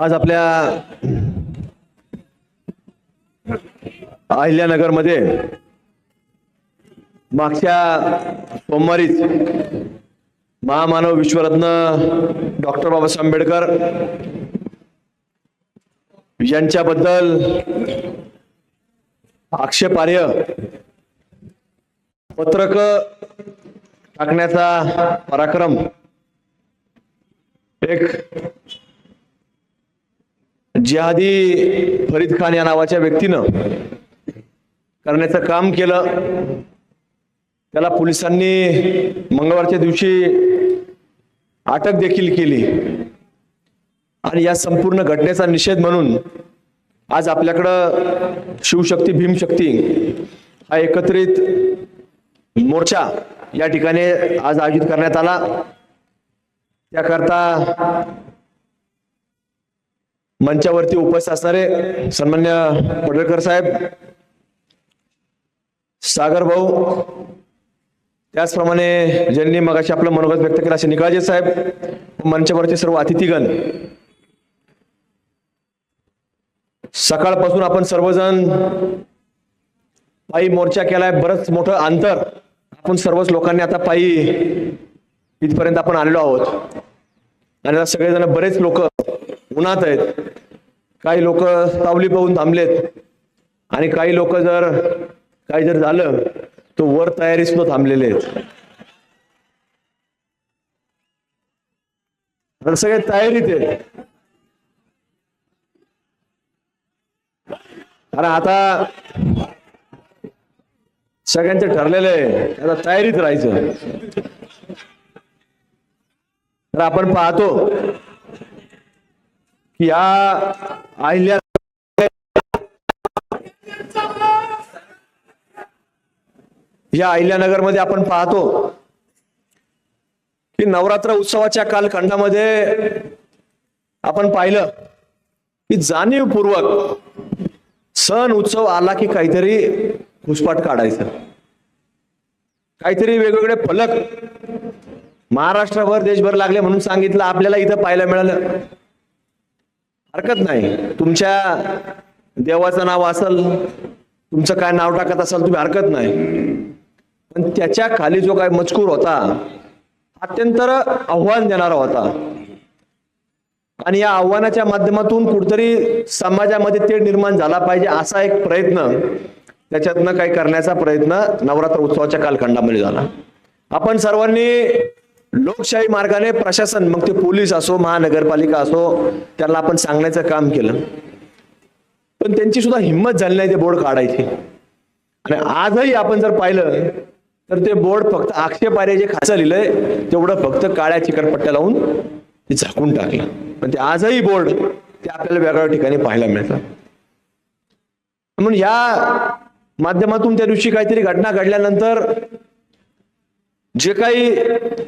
आज आपल्या अहिल्यानगरमध्ये मागच्या सोमवारीच महामानव विश्वरत्न डॉक्टर बाबासाहेब आंबेडकर यांच्याबद्दल आक्षेपार्ह पत्रक टाकण्याचा पराक्रम एक जिहादी फरीद खान या नावाच्या व्यक्तीनं करण्याचं काम केलं त्याला पोलिसांनी मंगळवारच्या दिवशी अटक देखील केली. आणि या संपूर्ण घटनेचा निषेध म्हणून आज आपल्याकडं शिवशक्ती भीमशक्ती हा एकत्रित मोर्चा या ठिकाणी आज आयोजित करण्यात आला. त्याकरता मंचावरती उपस्थित असणारे सन्मान्य पडळकर साहेब सागर भाऊ त्याचप्रमाणे ज्यांनी मगाशी आपलं मनोगत व्यक्त केलं असे निकाळजे साहेब मंचावरचे सर्व अतिथीगण. सकाळपासून आपण सर्वजण पायी मोर्चा केलाय बरंच मोठं अंतर आपण सर्वच लोकांनी आता पायी इथपर्यंत आपण आलेलो आहोत. आणि आता सगळेजण बरेच लोक उन्हात आहेत. काही लोक सावली पाहून थांबलेत. आणि काही लोक जर काही जर झालं तर वर तयारीच सुद्धा थांबलेले आहेत. सगळे तयारीत आहेत. कारण आता सगळ्यांचं ठरलेलं आहे. आता तयारीत राहायचं. तर आपण पाहतो. या अहिल्या या अहिल्यानगरमध्ये आपण पाहतो की नवरात्र उत्सवाच्या कालखंडामध्ये आपण पाहिलं की जाणीवपूर्वक सण उत्सव आला की काहीतरी घुसपाट काढायचं. काहीतरी वेगवेगळे फलक महाराष्ट्रभर देशभर लागले म्हणून सांगितलं आपल्याला इथं पाहायला मिळालं. हरकत नाही. तुमच्या देवाचं नाव असल तुमचं काय नाव टाकत असाल तुम्ही हरकत नाही. पण त्याच्याखाली जो काय मजकूर होता अत्यंत आव्हान देणारा होता. आणि या आव्हानाच्या माध्यमातून कुठतरी समाजामध्ये ते निर्माण झाला पाहिजे असा एक प्रयत्न त्याच्यातनं काही करण्याचा प्रयत्न नवरात्र उत्सवाच्या कालखंडामध्ये झाला. आपण सर्वांनी लोकशाही मार्गाने प्रशासन मग ते पोलीस असो महानगरपालिका असो त्यांना आपण सांगण्याचं काम केलं. पण त्यांची सुद्धा हिंमत झाली नाही ते बोर्ड काढायची. आणि आजही आपण जर पाहिलं तर ते बोर्ड फक्त आक्षेपारे जे खाचं लिहिलंय तेवढं फक्त काळ्या चिकटपट्ट्या लावून ते झाकून टाकलं. पण ते आजही बोर्ड ते आपल्याला वेगळ्या ठिकाणी पाहायला मिळतं. म्हणून या माध्यमातून त्या दिवशी काहीतरी घटना घडल्यानंतर जे काही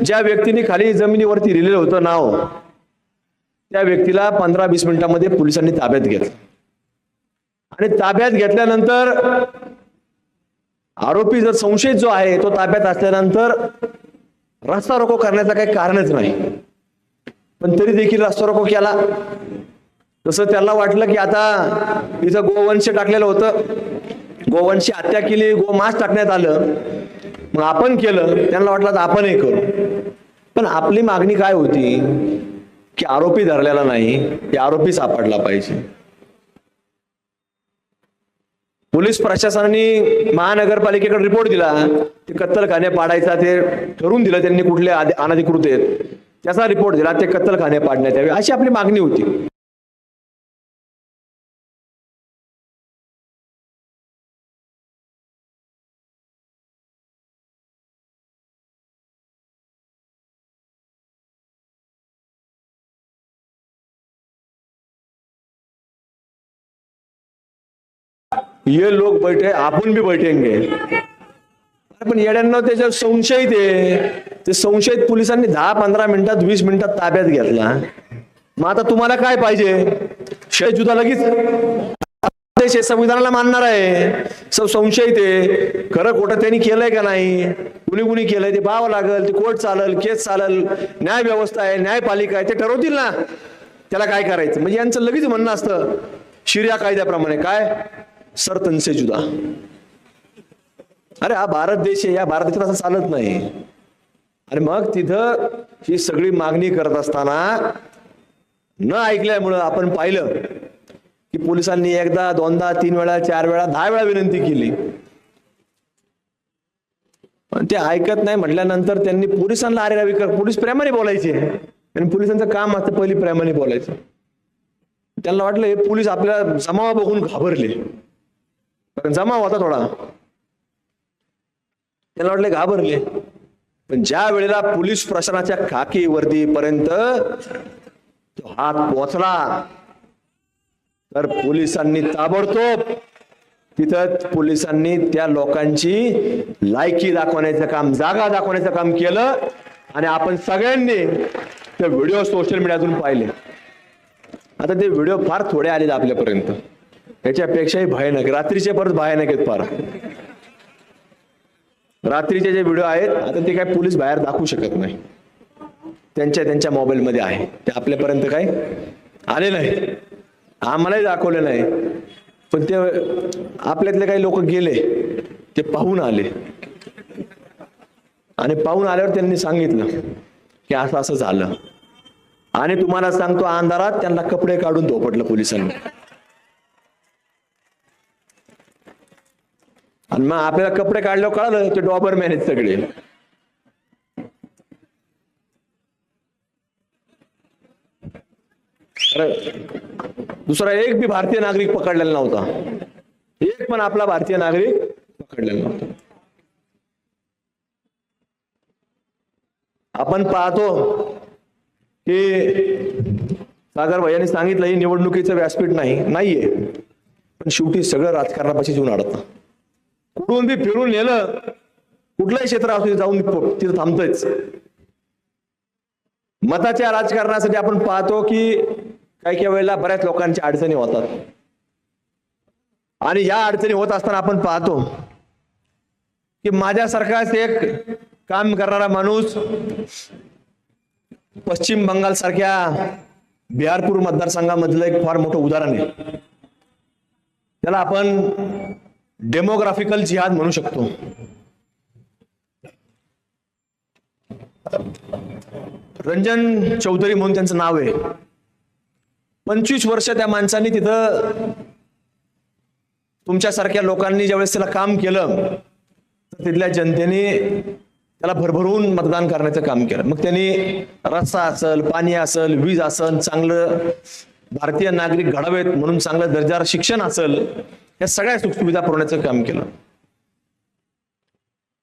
ज्या व्यक्तीने खाली जमिनीवरती लिहिलेलं होतं नाव त्या व्यक्तीला पंधरा वीस मिनिटांमध्ये पोलिसांनी ताब्यात घेतलं. आणि ताब्यात घेतल्यानंतर आरोपी जर संशयित जो आहे तो ताब्यात असल्यानंतर रस्ता रोको करण्याचं काही कारणच नाही. पण तरी देखील रस्ता रोको केला. तसं त्याला वाटलं की आता तिथं गोवंश टाकलेलं होतं. गोवंशी हत्या केली गोमांस टाकण्यात आलं. मग आपण केलं त्यांना वाटलं तर आपणही करू. पण आपली मागणी काय होती? की आरोपी धरलेला नाही की आरोपी सापडला पाहिजे. पोलीस प्रशासनाने महानगरपालिकेकडे रिपोर्ट दिला. ते कत्तलखाने पाडायचा ते ठरवून दिलं त्यांनी कुठले आदि- अनधिकृत आहेत. त्याचा रिपोर्ट दिला ते कत्तलखाने पाडण्यात यावे अशी आपली मागणी होती. ये लोग बैठे आपण भी बैठेंगे। पण येड्यांना त्याच्यावर संशयित आहे. ते संशयित पोलिसांनी दहा पंधरा मिनिटात वीस मिनिटात ताब्यात घेतला. मग आता तुम्हाला काय पाहिजे? शय जुदा लगेच? देश आहे, संविधानाला मानणार आहे. सब संशयित आहे. खरं खोटं त्यांनी केलंय का नाही? कुणी कुणी केलंय? ते पाहावं लागेल. ते कोर्ट चालल केस चालल. न्याय व्यवस्था आहे न्यायपालिका आहे. ते ठरवतील ना. त्याला काय करायचं? म्हणजे यांचं लगेच म्हणणं असतं. शिर्या कायद्याप्रमाणे. काय? सर तनसे जुदा। अरे हा भारत देश आहे या भारत देशात असं चालत नाही. आणि मग तिथं ही सगळी मागणी करत असताना न ऐकल्यामुळं आपण पाहिलं की पोलिसांनी एकदा दोनदा तीन वेळा चार वेळा दहा वेळा विनंती केली. पण ते ऐकत नाही म्हटल्यानंतर त्यांनी पोलिसांना अरे रवी कर पोलीस प्रेमाने बोलायचे. आणि पोलिसांचं काम असतं पहिली प्रेमाने बोलायचं. त्यांना वाटलं हे पोलीस आपल्याला जमावा बघून घाबरले. जमा होता थोडा. त्यांना वाटले घाबरले. पण ज्या वेळेला पोलीस प्रशासनाच्या खाकी वर्दीपर्यंत तो हात पोचला तर पोलिसांनी ताबडतोब तिथं पोलिसांनी त्या लोकांची लायकी दाखवण्याचं काम जागा दाखवण्याचं काम केलं आणि आपण सगळ्यांनी ते व्हिडिओ सोशल मीडियातून पाहिले. आता ते व्हिडिओ फार थोडे आले आपल्यापर्यंत. त्याच्यापेक्षाही भयानक. रात्रीचे परत भयानक आहेत फार. रात्रीचे जे व्हिडिओ आहेत आता ते काय पोलीस बाहेर दाखवू शकत नाही. त्यांच्या त्यांच्या मोबाईलमध्ये आहे. ते आपल्यापर्यंत काय आले नाही. आम्हालाही दाखवले नाही. पण ते आपल्यातले काही लोक गेले ते पाहून आले. आणि पाहून आल्यावर त्यांनी सांगितलं की असं असं झालं. आणि तुम्हाला सांगतो अंधारात त्यांना कपडे काढून धोपटलं पोलिसांनी. आणि मग आपल्याला कपडे काढल्यावर कळालं ते डॉबर मॅनेज सगळे. दुसरा एक बी भारतीय नागरिक पकडलेला नव्हता. एक पण आपला भारतीय नागरिक पकडलेला नव्हता. आपण पाहतो की सागर भैयाने सांगितलं ही निवडणुकीचं व्यासपीठ नाही नाहीये. पण शेवटी सगळं राजकारणापाशी येऊन अडतं कुठून बी फिरून नेलं कुठलंही क्षेत्र असू जाऊन तिथं थांबतोयच. मताच्या राजकारणासाठी आपण पाहतो की काही काही वेळेला बऱ्याच लोकांच्या अडचणी होतात. आणि या अडचणी होत असताना आपण पाहतो की माझ्यासारखाच एक काम करणारा माणूस पश्चिम बंगाल सारख्या बिहारपूर मतदारसंघामधलं एक फार मोठं उदाहरण आहे. त्याला आपण डेमोग्राफिकल जिहाद म्हणू शकतो. रंजन चौधरी म्हणून त्यांचं नाव आहे. पंचवीस वर्ष त्या माणसांनी तिथं तुमच्यासारख्या लोकांनी ज्यावेळेस त्याला काम केलं तर तिथल्या जनतेने त्याला भरभरून मतदान करण्याचं काम केलं. मग त्यांनी रस्ता असल पाणी असल वीज असल चांगलं भारतीय नागरिक घडावेत म्हणून चांगलं दर्जावर शिक्षण असेल या सगळ्या सुखसुविधा पुरवण्याचं काम केलं.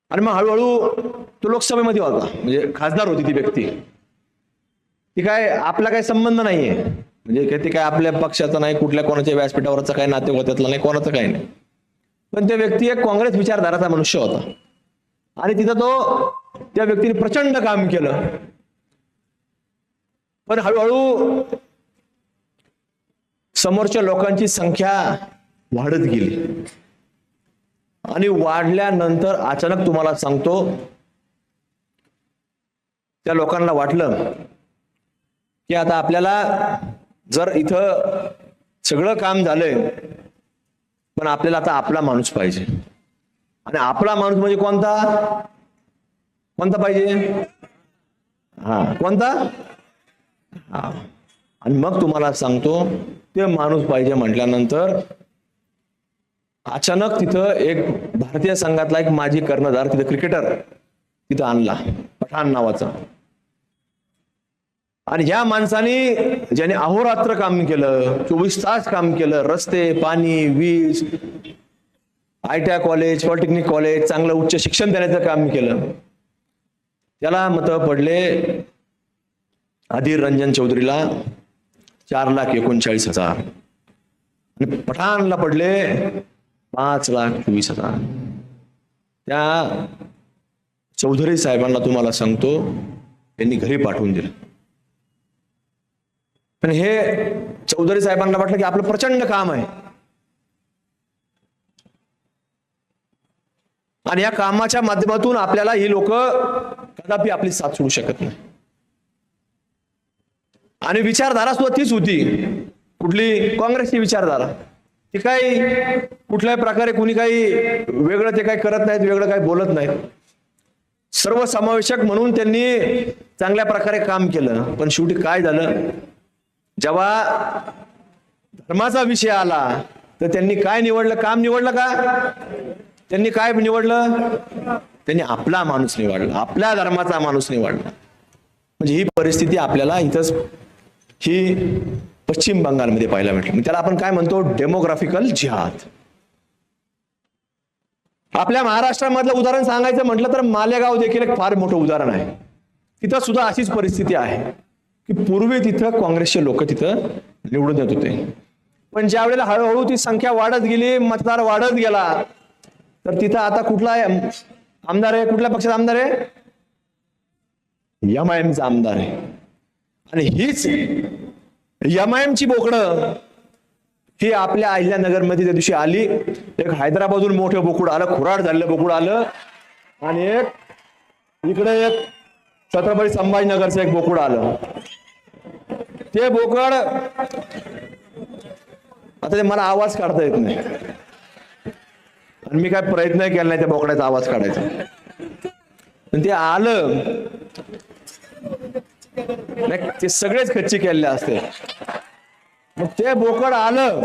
आणि मग हळूहळू तो लोकसभेमध्ये होता म्हणजे खासदार होती ती व्यक्ती. ती काय आपला काही संबंध नाहीये. म्हणजे काय ते काय आपल्या पक्षाचा नाही कुठल्या कोणाच्या व्यासपीठावरचा काही नाते होत्यातला नाही कोणाचं काही नाही. पण त्या व्यक्ती एक काँग्रेस विचारधाराचा मनुष्य होता. आणि तिथं तो त्या व्यक्तीने प्रचंड काम केलं. पण हळूहळू समोरच्या लोकांची संख्या वाढत गेली. आणि वाढल्यानंतर अचानक तुम्हाला सांगतो त्या लोकांना वाटलं की आता आपल्याला जर इथं सगळं काम झालंय पण आपल्याला आता आपला माणूस पाहिजे. आणि आपला माणूस म्हणजे कोणता? कोणता पाहिजे? हा कोणता? हा. आणि मग तुम्हाला सांगतो ते माणूस पाहिजे म्हटल्यानंतर अचानक तिथं एक भारतीय संघातला एक माजी कर्णधार तिथं क्रिकेटर तिथं आणला पठाण नावाचा. आणि ह्या माणसाने ज्याने अहोरात्र काम केलं चोवीस तास काम केलं रस्ते पाणी वीज I T I college polytechnic college चांगलं उच्च शिक्षण देण्याचं काम केलं. त्याला मत पडले अधीर रंजन चौधरीला. चार लाख एकोणचाळीस हजार. आणि पठाणला पडले पाच लाख चोवीस हजार. त्या चौधरी साहेबांना तुम्हाला सांगतो त्यांनी घरी पाठवून दिलं. पण हे चौधरी साहेबांना वाटलं की आपलं प्रचंड काम आहे. आणि या कामाच्या माध्यमातून आपल्याला ही लोक कदापि आपली साथ सोडू शकत नाही. आणि विचारधारा सुद्धा तीच होती. कुठली काँग्रेसची विचारधारा. ती काही कुठल्याही प्रकारे कुणी काही वेगळं ते काही करत नाहीत वेगळं काही बोलत नाहीत. सर्वसमावेशक म्हणून त्यांनी चांगल्या प्रकारे काम केलं. पण शेवटी काय झालं? जेव्हा धर्माचा विषय आला तर त्यांनी काय निवडलं? काम निवडलं का? त्यांनी काय निवडलं? त्यांनी आपला माणूस निवडला. आपल्या धर्माचा माणूस निवडला. म्हणजे ही परिस्थिती आपल्याला इथंच ही पश्चिम बंगालमध्ये पाहायला भेटली. मग त्याला आपण काय म्हणतो? डेमोग्राफिकल जिहाद आपल्या महाराष्ट्रामधलं उदाहरण सांगायचं म्हटलं तर मालेगाव देखील एक फार मोठं उदाहरण आहे. तिथं सुद्धा अशीच परिस्थिती आहे की पूर्वी तिथं काँग्रेसचे लोक तिथं निवडून येत होते. पण ज्या वेळेला हळूहळू ती संख्या वाढत गेली मतदार वाढत गेला तर तिथं आता कुठला आहे? आमदार आहे? कुठल्या पक्षाचा आमदार आहे? एम आय एमचा आमदार आहे. आणि हीच एम बोकडं ही आपल्या अहिल्यानगरमध्ये त्या दिवशी आली. एक हैदराबादहून मोठं बोकुड आलं खुराड झालेलं बोकुड आलं. आणि एक इकडे एक छत्रपती संभाजीनगरचं एक बोकुड आलं. ते बोकड आता ते मला आवाज काढता येत नाही. आणि मी काय प्रयत्न केला नाही त्या बोकड्याचा आवाज काढायचा. पण ते आलं. नाही ते सगळेच खच्ची केलेले असते. मग ते बोकड आलं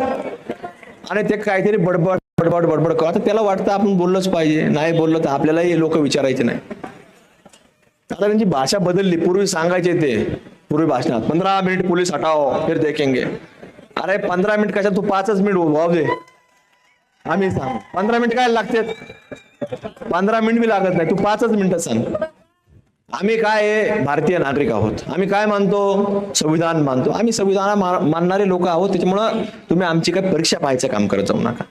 आणि ते काहीतरी बडबड बडबड बडबड करत त्याला वाटतं आपण बोललंच पाहिजे. नाही बोललं तर आपल्यालाही लोक विचारायचे नाही. आता त्यांची भाषा बदलली. पूर्वी सांगायचे ते. पूर्वी भाषणात पंधरा मिनिट पोलीस हटाओ फिर देखेंगे. अरे पंधरा मिनिट कशा तू पाचच मिनिट वाव दे. आम्ही सांग. पंधरा मिनिट काय लागते पंधरा मिनिट बी लागत नाही. तू पाचच मिनिटं सांग. आम्ही काय भारतीय नागरिक आहोत? आम्ही काय मानतो? संविधान मानतो. आम्ही संविधान मानणारे लोक आहोत. त्याच्यामुळं तुम्ही आमची काय परीक्षा पाहायचं काम करत जाऊ नका.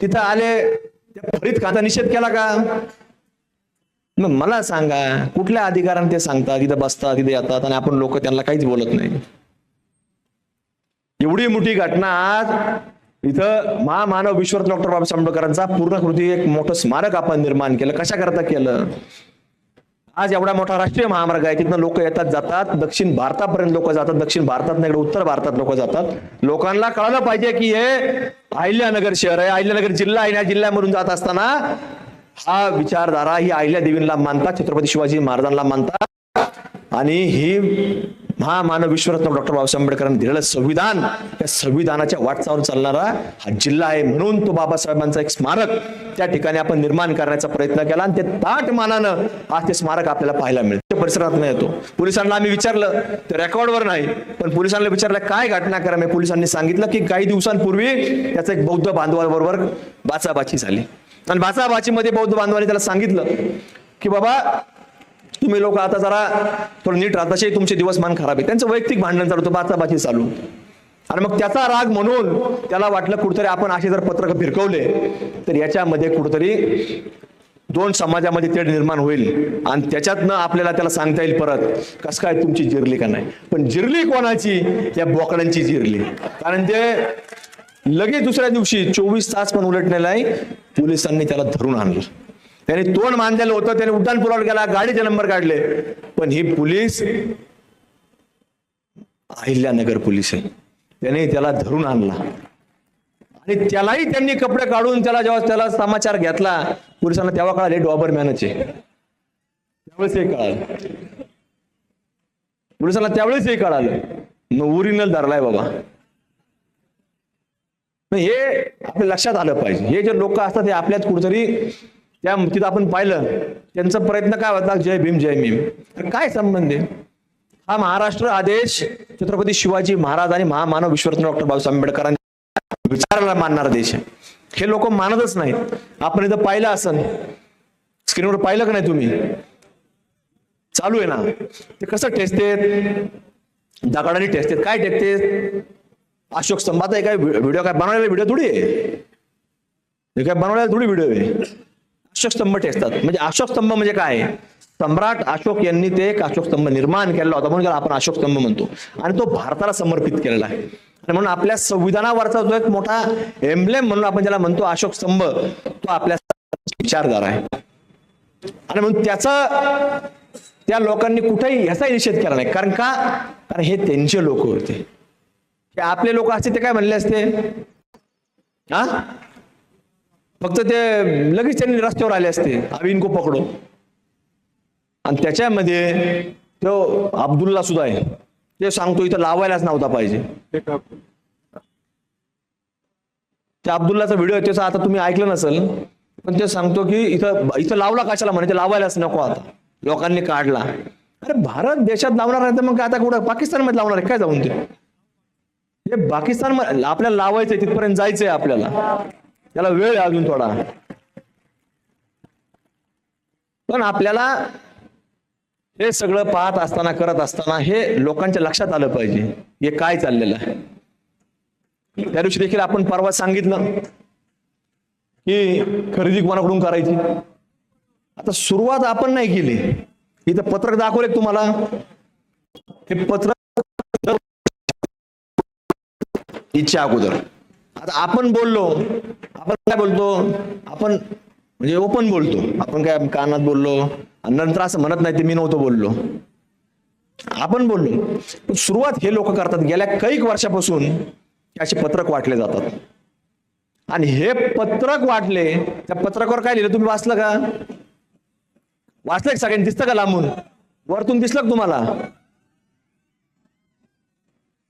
तिथं आले त्या फरीत खाता निषेध केला का? मग मला सांगा कुठल्या अधिकाराने ते सांगतात? तिथं बसतात तिथे येतात आणि आपण लोक त्यांना काहीच बोलत नाही. एवढी मोठी घटना आज इथं महामानव विश्वरत्न डॉक्टर बाबासाहेब आंबेडकरांचा पूर्णकृती एक मोठं स्मारक आपण निर्माण केलं. कशा करता केलं? आज एवढा मोठा राष्ट्रीय महामार्ग आहे. तिथनं लोक येतात जातात. दक्षिण भारतापर्यंत लोक जातात. दक्षिण भारतात नाही इकडे उत्तर भारतात लोक जातात. लोकांना कळलं पाहिजे की हे अहिल्यानगर शहर आहे. अहिल्यानगर जिल्हा आहे या जिल्ह्यामधून जात असताना हा विचारधारा ही अहिल्या देवींना मानतात छत्रपती शिवाजी महाराजांना मानतात. आणि ही महामानव विश्वरत्न डॉक्टर बाबासाहेब आंबेडकरांनी दिलेलं संविधान त्या संविधानाच्या वाटचावर चालणारा हा जिल्हा आहे. म्हणून तो बाबासाहेबांचा एक स्मारक त्या ठिकाणी आपण निर्माण करण्याचा प्रयत्न केला आणि ते ताट मानानं आज ते स्मारक आपल्याला पाहायला मिळतं. परिसरात नाही येतो. पोलिसांना आम्ही विचारलं ते रेकॉर्डवर नाही. पण पोलिसांना विचारलं काय घटना करा? पोलिसांनी सांगितलं की काही दिवसांपूर्वी त्याचं एक बौद्ध बांधवाबरोबर बाचाबाची झाली. आणि बाचाबाचीमध्ये बौद्ध बांधवांनी त्याला सांगितलं की बाबा तुम्ही लोक आता जरा थोडं नीट राहत तसे तुमचे दिवसमान खराब आहे त्यांचं वैयक्तिक भांडण चालू होतं बाचाबाची चालू. आणि मग त्याचा राग म्हणून त्याला वाटलं कुठतरी आपण असे जर पत्रक फिरकवले तर याच्यामध्ये कुठतरी दोन समाजामध्ये तेढ निर्माण होईल. आणि त्याच्यातनं आपल्याला त्याला सांगता येईल परत कस काय तुमची जिरली का नाही? पण जिरली कोणाची? या बोकड्यांची जिरली. कारण ते लगेच दुसऱ्या दिवशी चोवीस तास पण उलटणे पोलिसांनी त्याला धरून आणलं. त्याने तोंड मानलेलं होतं त्याने उड्डाण पुरवठा केला गाडीचे नंबर काढले. पण ही पोलीस अहिल्यानगर पोलीस आहे. त्याने त्याला धरून आणला. आणि त्यालाही त्यांनी कपडे काढून त्याला जेव्हा त्याला समाचार घेतला पोलिसांना तेव्हा कळाले डॉबर मॅनचे त्यावेळेस हे कळालं. पोलिसांना त्यावेळेस हे कळालं. मग ओरिजिनल धरलाय बाबा. हे आपल्या लक्षात आलं पाहिजे. हे जे लोक असतात हे आपल्यात कुठेतरी त्या तिथं आपण पाहिलं त्यांचा प्रयत्न काय होता? जय भीम जय भीम. तर काय संबंध आहे? हा महाराष्ट्र आदेश छत्रपती शिवाजी महाराज आणि महामानव विश्वरत्न डॉक्टर बाबासाहेब आंबेडकरांनी विचाराला मानणारा देश आहे. हे लोक मानतच नाहीत. आपण इथं पाहिलं असन. स्क्रीनवर पाहिलं का नाही तुम्ही? चालू आहे ना. ते कसं ठेचतेत दगडाने ठेचतेत काय टेकते अशोक स्तंभाचा काय? व्हिडिओ काय बनवलेला व्हिडिओ थोडी आहे? काय बनवलेला थोडी व्हिडिओ आहे? अशोक स्तंभ ठेचतात म्हणजे अशोक स्तंभ म्हणजे काय? आहे? सम्राट अशोक यांनी ते एक अशोक स्तंभ निर्माण केलेला होता म्हणून आपण अशोक स्तंभ म्हणतो. आणि तो भारताला समर्पित केलेला आहे. आणि म्हणून आपल्या संविधानावरचा जो एक मोठा एम्ब्लेम म्हणून आपण ज्याला म्हणतो अशोक स्तंभ तो आपल्या विचारधारा आहे. आणि म्हणून त्याचा त्या लोकांनी कुठेही ह्याचा निषेध केला नाही. कारण का? कारण हे त्यांचे लोक होते. आपले लोक असते ते काय म्हणले असते? हा? फक्त ते लगेच त्यांनी रस्त्यावर आले असते. अभी इनको पकडो. आणि त्याच्यामध्ये तो अब्दुल्ला सुद्धा आहे. ते सांगतो इथं लावायलाच नव्हता पाहिजे. त्या अब्दुल्लाचा व्हिडिओ आहे त्याचा आता तुम्ही ऐकलं नसेल पण ते सांगतो की इथं इथं लावला कशाला म्हणे? ते लावायलाच नको आता. लोकांनी काढला. अरे भारत देशात लावणार नाही तर मग आता कुठं? पाकिस्तानमध्ये लावणार आहे. काय जाऊन ते? हे पाकिस्तान आपल्याला लावायचंय तिथपर्यंत जायचंय आपल्याला. त्याला वेळ आहे अजून थोडा. पण आपल्याला हे सगळं पाहत असताना करत असताना हे लोकांच्या लक्षात आलं पाहिजे हे काय चाललेलं आहे. त्या दिवशी देखील आपण परवा सांगितलं की खरेदी कोणाकडून करायची? आता सुरुवात आपण नाही केली. इथं पत्रक दाखवले तुम्हाला? हे पत्रक इच्छा अगोदर. आता आपण बोललो आपण काय बोलतो? आपण म्हणजे ओपन बोलतो. आपण काय कानात बोललो आणि नंतर असं म्हणत नाही ते मी नव्हतो बोललो. आपण बोललो. पण सुरुवात हे लोक करतात. गेल्या कैक वर्षापासून असे पत्रक वाटले जातात. आणि हे पत्रक वाटले त्या पत्रकावर काय लिहिलं? तुम्ही वाचलं का? वाचलं सगळ्यांनी. दिसतं का लांबून? वरतून दिसलं का तुम्हाला?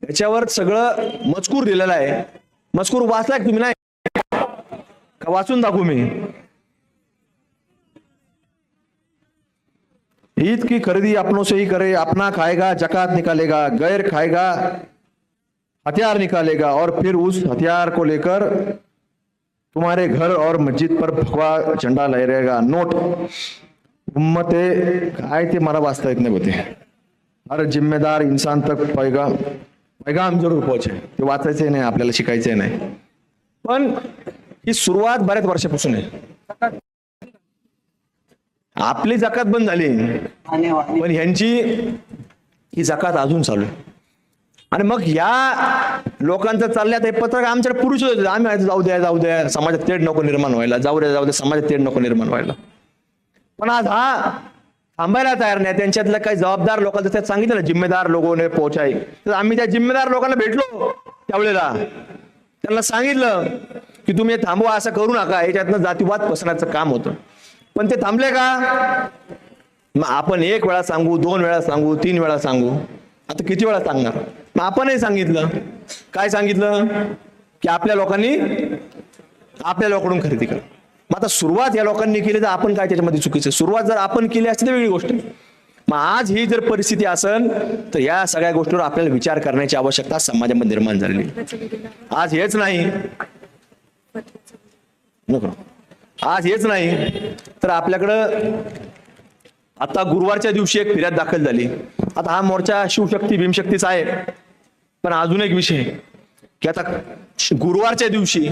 याच्यावर सगळं मजकूर दिलेलं आहे. मजकूर वाचलाय का तुम्ही का वाचून दाखवू मी? ईद की खरीदी अपनों से ही करे, अपना खाएगा, जक़ात निकालेगा, गैर खाएगा, हथियार निकालेगा, और फिर उस हथियार को लेकर तुम्हारे घर और मस्जिद पर भगवा झंडा लहरेगा नोट, उम्मते काय ते मला वाचता येत नाही होते हर जिम्मेदार इंसान तक पैगा पैगाम जरूर पोहोचे ते वाचायचंय नाही आपल्याला शिकायचंय नाही. पण ही सुरुवात बऱ्याच वर्षापासून आहे. आपली जकात बंद झाली. पण ह्यांची ही जकात अजून चालू आहे. आणि मग या लोकांचं चालल्यात हे पत्रक आमच्याकडे पुरुष होते. आम्ही जाऊ द्या जाऊ द्या समाजात तेढ नको निर्माण व्हायला. जाऊ द्या जाऊ द्या समाजात तेढ नको निर्माण व्हायला. पण आज हा थांबायला तयार नाही. त्यांच्यातल्या काही जबाबदार लोकांचं त्यात सांगितलं ना जिम्मेदार लोकांनी पोहोचाय. तर आम्ही त्या जिम्मेदार लोकांना भेटलो त्यावेळेला. त्यांना सांगितलं की तुम्ही थांबवा असं करू नका. याच्यातनं जातीवाद पसरण्याचं काम होतं. पण ते थांबले का? मग आपण एक वेळा सांगू दोन वेळा सांगू तीन वेळा सांगू. आता किती वेळा सांगणार? मग आपणही सांगितलं. काय सांगितलं? की आपल्या लोकांनी आपल्या लोकांकडून खरेदी करा. मग आता सुरुवात या लोकांनी केली तर आपण काय त्याच्यामध्ये चुकीचं? सुरुवात जर आपण केली असती तर वेगळी गोष्ट मग आज ही जर परिस्थिती असेल तर या सगळ्या गोष्टीवर आपल्याला विचार करण्याची आवश्यकता समाजामध्ये निर्माण झालेली आज हेच नाही. आज हेच नाही. तर आपल्याकडं आता गुरुवारच्या दिवशी एक फिर्याद दाखल झाली. आता हा मोर्चा शिवशक्ती भीमशक्तीचा आहे पण अजून एक विषय की आता गुरुवारच्या दिवशी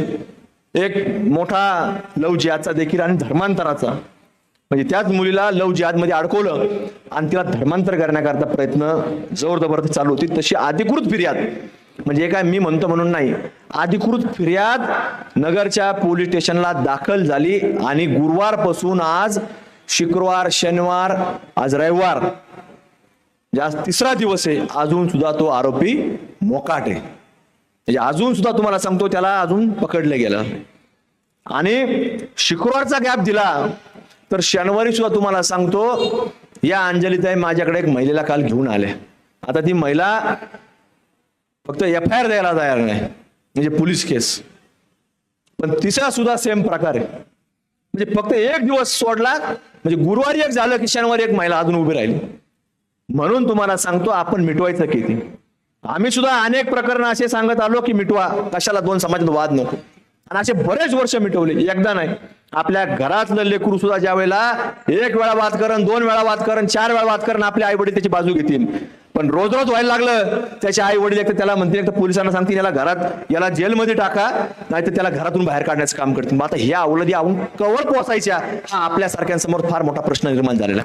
एक मोठा लव जिहादचा देखील आणि धर्मांतराचा. म्हणजे त्याच मुलीला लव जिहादमध्ये अडकवलं आणि तिला धर्मांतर करण्याकरता प्रयत्न जोर जबरदस्त चालू होती. तशी अधिकृत फिर्याद म्हणजे काय मी म्हणतो म्हणून नाही अधिकृत फिर्याद नगरच्या पोलीस स्टेशनला दाखल झाली आणि गुरुवारपासून आज शुक्रवार शनिवार आज रविवार ज्या तिसरा दिवस आहे अजून सुद्धा तो आरोपी मोकाट आहे. म्हणजे अजून सुद्धा तुम्हाला सांगतो त्याला अजून पकडलं गेलं. आणि शुक्रवारचा गॅप दिला तर शनिवारी सुद्धा तुम्हाला सांगतो या अंजलीताई माझ्याकडे एक महिलेला काल घेऊन आले. आता ती महिला फक्त एफ आय आर द्यायला तयार नाही म्हणजे पोलीस केस. पण तिसरा सुद्धा सेम प्रकार आहे. म्हणजे फक्त एक दिवस सोडला म्हणजे गुरुवारी एक झालं की शनिवारी एक महिला अजून उभी राहिली. म्हणून तुम्हाला सांगतो आपण मिटवायचं किती? आम्ही सुद्धा अनेक प्रकरण असे सांगत आलो की मिटवा. कशाला दोन समाजात वाद नको? आणि असे बरेच वर्ष मिटवले. एकदा नाही. आपल्या घरातलं लेकरू सुद्धा ज्या वेळेला एक वेळा वाद करण दोन वेळा वाद करण चार वेळा वाद करण आपले आई वडील त्याची बाजू घेतील. पण रोज रोज व्हायला लागलं. त्याचे आई वडील एक त्याला म्हणतील एक तर पोलिसांना सांगतील याला घरात याला जेलमध्ये टाका नाही तर त्याला घरातून बाहेर काढण्याचं काम करतील. मग आता ह्या अवलदी आवून कवर पोचायच्या हा आपल्यासारख्यांसमोर फार मोठा प्रश्न निर्माण झालेला.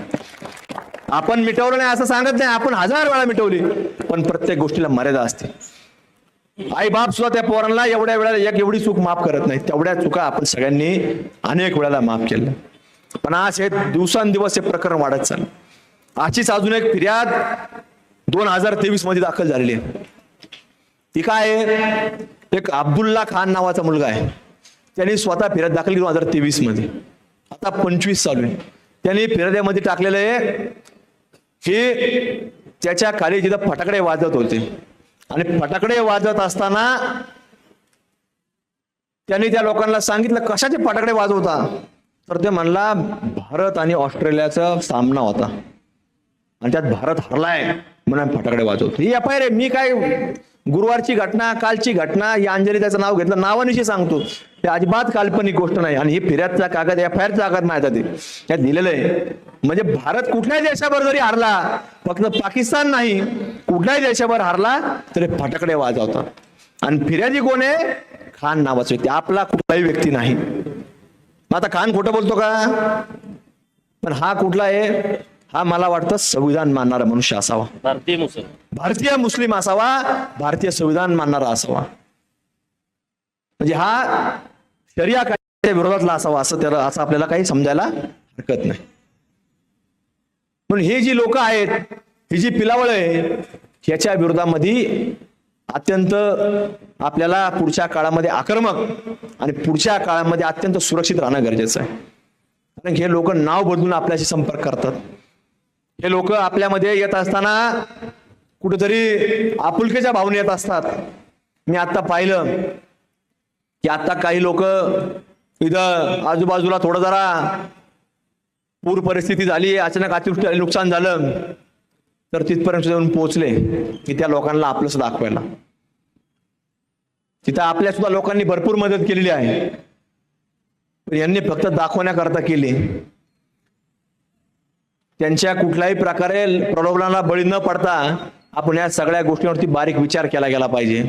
आपण मिटवलं नाही असं सांगत नाही. आपण हजार वेळा मिटवली. पण प्रत्येक गोष्टीला मर्यादा असते. आई बाप सुद्धा त्या पोरांना एवढ्या वेळेला एक एवढी चूक माफ करत नाही. तेवढ्या चुका आपण सगळ्यांनी अनेक वेळेला माफ केल्या. पण आज हे दिवसांदिवस हे प्रकरण वाढत चाललं. अशीच अजून एक फिर्याद दोन हजार तेवीसमध्ये दाखल झालेली आहे. ती काय आहे? एक अब्दुल्ला खान नावाचा मुलगा आहे. त्यांनी स्वतः फिर्याद दाखल केली दोन हजार तेवीसमध्ये आता पंचवीस चालू आहे. त्यांनी फिर्याद्यामध्ये टाकलेलं आहे की त्याच्याखाली तिथं फटाकडे वाजत होते. आणि फटाकडे वाजत असताना त्यांनी त्या लोकांना सांगितलं कशाचे फटाकडे वाजवता? तर ते म्हणला भारत आणि ऑस्ट्रेलियाचा सामना होता. आणि त्यात भारत हरलाय म्हणून फटाकडे वाजवतो. ही अपाय रे मी काय गुरुवारची घटना कालची घटना या अंजली त्याचं नाव घेतलं. नावानिशी सांगतो. ते अजिबात काल्पनिक गोष्ट नाही. आणि ही फिर्यादचा कागद या फॅरचा कागद माहिती ते. त्यात दिलेलं आहे. म्हणजे भारत कुठल्याही देशावर जरी हारला फक्त पाकिस्तान नाही कुठल्याही देशावर हारला तरी फटाकडे वाजवतात. आणि फिर्यादी कोण आहे? खान नावाचा व्यक्ती. आपला कुठलाही व्यक्ती नाही. मग आता खान खोटं बोलतो का? पण हा कुठला आहे? हा मला वाटतं संविधान मानणारा मनुष्य असावा. भारतीय मुसलमान. भारतीय मुस्लिम असावा भारतीय संविधान मानणारा असावा. म्हणजे हा शरिया कायद्याच्या विरोधातला असावा असं त्याला असं आपल्याला काही समजायला हरकत नाही. म्हणून हे जी लोक आहेत ही जी पिलावळ आहे ह्याच्या विरोधामध्ये अत्यंत आपल्याला पुढच्या काळामध्ये आक्रमक आणि पुढच्या काळामध्ये अत्यंत सुरक्षित राहणं गरजेचं आहे. कारण हे लोक नाव बदलून आपल्याशी संपर्क करतात. हे लोक आपल्यामध्ये येत असताना कुठेतरी आपुलकीच्या भावने येत असतात. मी आता पाहिलं की आता काही लोक इथं आजूबाजूला थोडं जरा पूर परिस्थिती झाली अचानक अतिवृष्टी नुकसान झालं तर तिथपर्यंत जाऊन पोहोचले की त्या लोकांना आपलंच दाखवायला. तिथं आपल्या सुद्धा लोकांनी भरपूर मदत केलेली आहे. यांनी फक्त दाखवण्याकरता केली. त्यांच्या कुठल्याही प्रकारे प्रलोभनाला बळी न पडता आपण या सगळ्या गोष्टींवरती बारीक विचार केला गेला पाहिजे.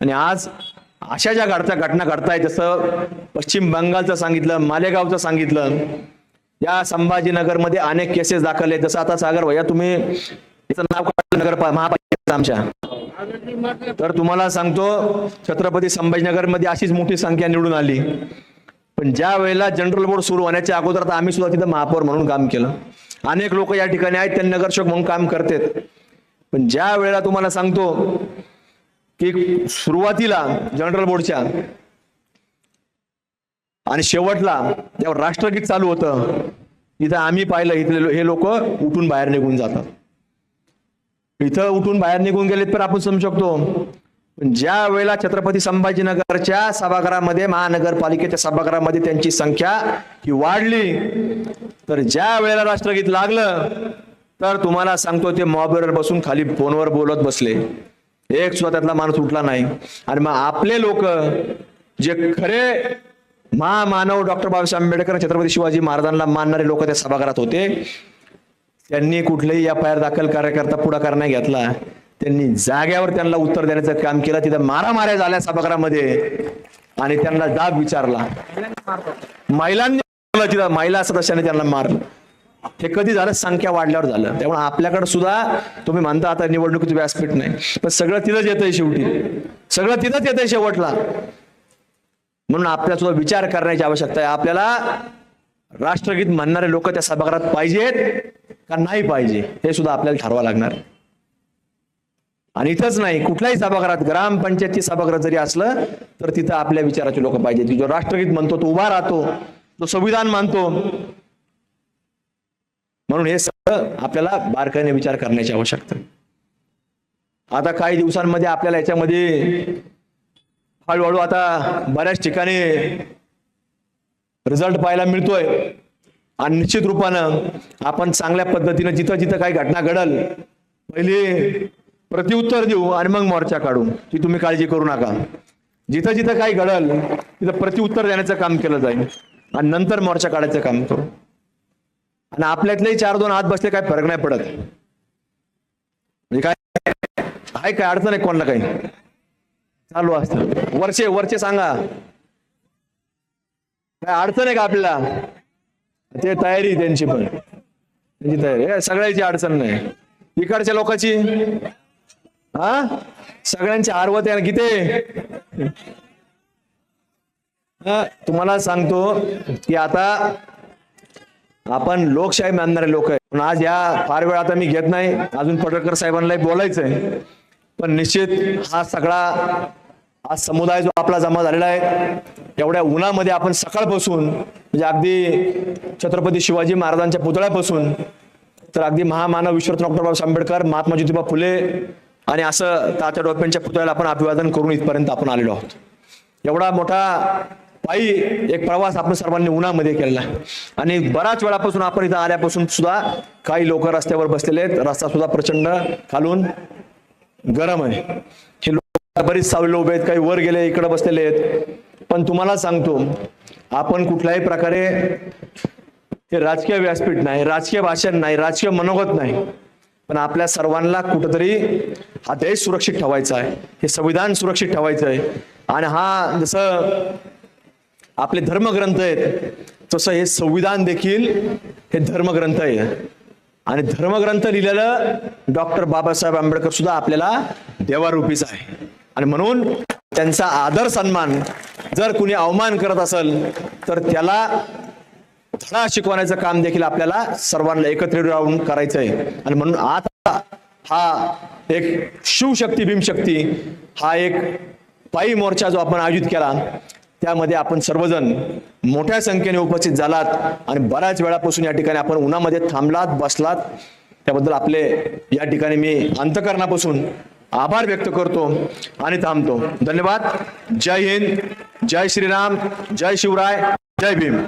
आणि आज अशा ज्या घडत्या घटना घडतायत जसं पश्चिम बंगालचं सांगितलं मालेगावचं सांगितलं या संभाजीनगरमध्ये अनेक केसेस दाखल आहेत. जसं आता सागर भैया तुम्ही याचं नाव नगर महापालिका आमच्या? तर तुम्हाला सांगतो छत्रपती संभाजीनगरमध्ये अशीच मोठी संख्या निवडून आली. पण ज्या वेळेला जनरल बोर्ड सुरू होण्याच्या अगोदर आम्ही सुद्धा तिथं महापौर म्हणून काम केलं. अनेक लोक या ठिकाणी आहेत त्यांनी नगरसेवक म्हणून काम करतात. पण ज्या वेळेला तुम्हाला सांगतो की सुरुवातीला जनरल बोर्डच्या आणि शेवटला जेव्हा राष्ट्रगीत चालू होतं इथं आम्ही पाहिलं इथले हे लोक उठून बाहेर निघून जातात. इथं उठून बाहेर निघून गेलेत तर आपण समजू शकतो ज्या वेळेला छत्रपती संभाजीनगरच्या सभागृहामध्ये महानगरपालिकेच्या सभागृहामध्ये त्यांची संख्या ही वाढली तर ज्या वेळेला राष्ट्रगीत लागलं तर तुम्हाला सांगतो ते मॉबवर बसून खाली फोनवर बोलत बसले. एक सुद्धा त्यातला माणूस उठला नाही. आणि मग आपले लोक जे खरे महामानव डॉक्टर बाबासाहेब आंबेडकर छत्रपती शिवाजी महाराजांना मानणारे लोक त्या सभागृहात होते त्यांनी कुठलेही या पायर दाखल कार्यकर्ता पुढाकार नाही घेतला. त्यांनी जाग्यावर त्यांना उत्तर देण्याचं काम केलं. तिथं मारामाऱ्या झाल्या सभागृहामध्ये. आणि त्यांना जाब विचारला. महिलांनी तिथं. महिला सदस्याने त्यांना मारलं. हे कधी झालं? संख्या वाढल्यावर झालं. त्यामुळे आपल्याकडे सुद्धा तुम्ही म्हणता आता निवडणुकीत व्यासपीठ नाही. पण सगळं तिथंच येतंय शेवटी. सगळं तिथंच येतंय शेवटला. म्हणून आपल्या सुद्धा विचार करण्याची आवश्यकता आहे. आपल्याला राष्ट्रगीत म्हणणारे लोक त्या सभागृहात पाहिजेत का नाही पाहिजे हे सुद्धा आपल्याला ठरवा लागणार. आणि इथंच नाही कुठल्याही सभागृहात ग्रामपंचायतची सभागृह जरी असलं तर तिथं आपल्या विचाराचे लोक पाहिजेत जो राष्ट्रगीत म्हणतो तो उभा राहतो तो संविधान मानतो. म्हणून हे सगळं आपल्याला बारकाईने विचार करण्याची आवश्यकता आता काही दिवसांमध्ये आपल्याला याच्यामध्ये हळूहळू आता बऱ्याच ठिकाणी रिझल्ट पाहायला मिळतोय. आणि निश्चित रूपानं आपण चांगल्या पद्धतीनं जिथं जिथं काही घटना घडल पहिले प्रत्युत्तर देऊ आणि मग मोर्चा काढू ती तुम्ही काळजी करू नका. जिथं जिथं काही घडल तिथं प्रत्युत्तर देण्याचं काम केलं जाईल. आणि नंतर मोर्चा काढायचं काम करू. आणि आपल्यातलेही चार दोन हात बसले काय फरक नाही पडत. म्हणजे काय आहे काय अडचण आहे कोणाला काही? चालू असतं. वरचे वरचे सांगा. काय अडचण आहे का आपल्याला? ते तयारी त्यांची पण. त्यांची तयारी. सगळ्याची अडचण नाही. इकडच्या लोकांची? हा? सगळ्यांची आरवत आहे किती तुम्हाला सांगतो की आता आपण लोकशाही मानणारे लोक आहे. पण आज या फार वेळ आता मी घेत नाही. अजून पडळकर साहेबांना बोलायचंय. पण निश्चित हा सगळा हा समुदाय जो आपला जमा झालेला आहे एवढ्या उन्हामध्ये आपण सकाळपासून म्हणजे अगदी छत्रपती शिवाजी महाराजांच्या पुतळ्यापासून तर अगदी महामानव विश्वरत्न डॉक्टर बाबासाहेब आंबेडकर महात्मा ज्योतिबा फुले आणि असं तात्या डोप्यांच्या पुतळ्याला आपण अभिवादन करून इथपर्यंत आपण आलेलो आहोत. एवढा मोठा पायी एक प्रवास आपण सर्वांनी उन्हामध्ये केलेला. आहे आणि बराच वेळापासून आपण इथं आल्यापासून सुद्धा काही लोक रस्त्यावर बसलेले आहेत. रस्ता सुद्धा प्रचंड खालून गरम आहे. हे लोक बरीच सावलेले उभे आहेत. काही वर गेले इकडे बसलेले आहेत. पण तुम्हाला सांगतो आपण कुठल्याही प्रकारे हे राजकीय व्यासपीठ नाही राजकीय भाषण नाही राजकीय मनोगत नाही. पण आपल्या सर्वांना कुठंतरी हा देश सुरक्षित ठेवायचा आहे. हे संविधान सुरक्षित ठेवायचं आहे. आणि हा जसं आपले धर्मग्रंथ आहेत तसं हे संविधान देखील हे धर्मग्रंथ आहे. आणि धर्मग्रंथ लिहिलेलं डॉक्टर बाबासाहेब आंबेडकर सुद्धा आपल्याला देवारूपीच आहे. आणि म्हणून त्यांचा आदर सन्मान जर कुणी अवमान करत असेल तर त्याला धडा शिकवण्याचं काम देखील आपल्याला सर्वांना एकत्रित राहून करायचं आहे आणि म्हणून आता हा एक शिवशक्ती भीमशक्ती हा एक पायी मोर्चा जो आपण आयोजित केला त्यामध्ये आपण सर्वजण मोठ्या संख्येने उपस्थित झालात आणि बऱ्याच वेळापासून या ठिकाणी आपण उन्हामध्ये थांबलात बसलात. त्याबद्दल आपले या ठिकाणी मी अंतकरणापासून आभार व्यक्त करतो आणि थांबतो. धन्यवाद. जय हिंद. जय श्रीराम. जय शिवराय. जय भीम.